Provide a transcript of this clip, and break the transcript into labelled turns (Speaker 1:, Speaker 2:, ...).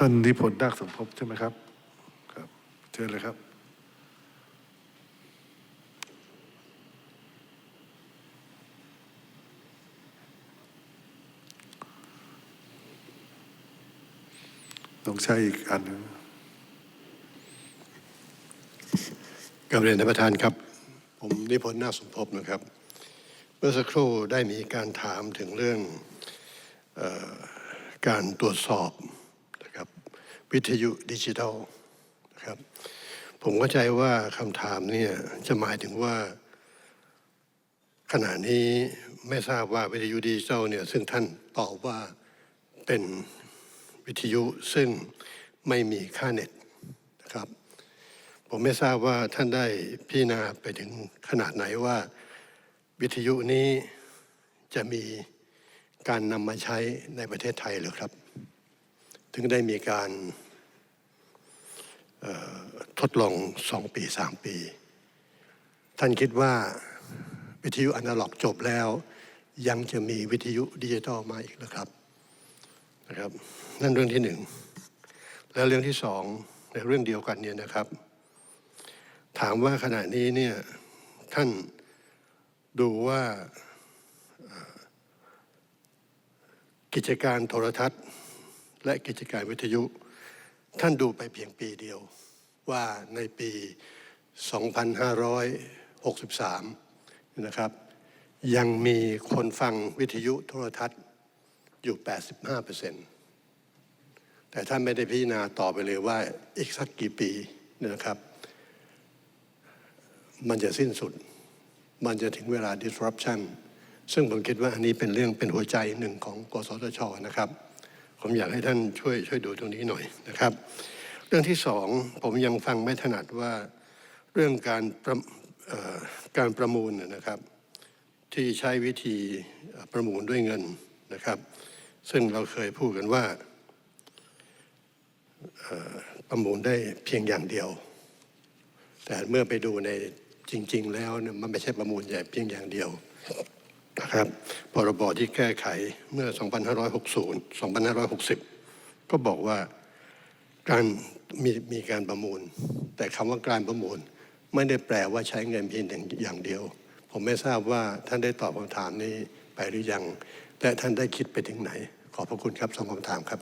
Speaker 1: ท่านนิพนธ์นาคสมภพใช่ไหมครับ ครับเชิญเลยครับ ต้องใช้อีกอันหนึง
Speaker 2: กับเรียนท่านประธานครับ ผมนิพนธ์นาคสมภพนะครับ เมื่อสักครู่ได้มีการถามถึงเรื่องออการตรวจสอบ วิทยุดิจิทัลนะครับผมเข้าใจว่าคำถามเนี่ยจะหมายถึงว่า ขณะนี้ไม่ทราบว่าวิทยุดิจิทัลเนี่ยซึ่งท่านตอบว่าเป็นวิทยุซึ่งไม่มีค่าเน็ตนะครับ ผมไม่ทราบว่าท่านได้พิจารณาไปถึงขนาดไหนว่า วิทยุนี้จะมีการนำมาใช้ในประเทศไทยหรือครับ ถึงได้มีการ ดลองสองปีสามปี ท่านคิดว่าวิทยุอนาล็อกจบแล้ว ยังจะมีวิทยุดิจิทัลมาอีกหรือครับนะครับ นั่นเรื่องที่หนึ่งแล้วเรื่องที่สองในเรื่องเดียวกันเนี่ยนะครับ ถามว่าขณะนี้เนี่ยท่านดูว่ากิจการโทรทัศน์ และกิจการวิทยุ ท่านดูไปเพียงปีเดียว ว่าในปี 2563 นะครับ ยังมีคนฟังวิทยุโทรทัศน์อยู่ 85%แต่ท่านไม่ได้พิจารณาต่อไปเลยว่าอีกสักกี่ปีนะครับ มันจะสิ้นสุด มันจะถึงเวลา disruption ซึ่งผมคิดว่าอันนี้เป็นเรื่องเป็นหัวใจหนึ่งของกสทชนะครับ ผมอยากให้ท่านช่วยช่วยดูตรงนี้หน่อยนะครับ เรื่องที่สองผมยังฟังไม่ถนัดว่าเรื่องการประการประมูลนะครับ ที่ใช้วิธีประมูลด้วยเงินนะครับ ซึ่งเราเคยพูดกันว่าประมูลได้เพียงอย่างเดียว แต่เมื่อไปดูในจริง ๆ แล้วเนี่ยมันไม่ใช่ประมูลใหญ่เพียงอย่างเดียวนะครับพรบที่แก้ไขเมื่อ 2560 2560 ก็บอกว่า การมีมีการประมูล แต่คำว่าการประมูล ไม่ได้แปลว่าใช้เงินเพียงอย่างเดียว ผมไม่ทราบว่าท่านได้ตอบคำถามนี้ไปหรือยัง และท่านได้คิดไปถึงไหน ขอบพระคุณครับสองคำถามครับ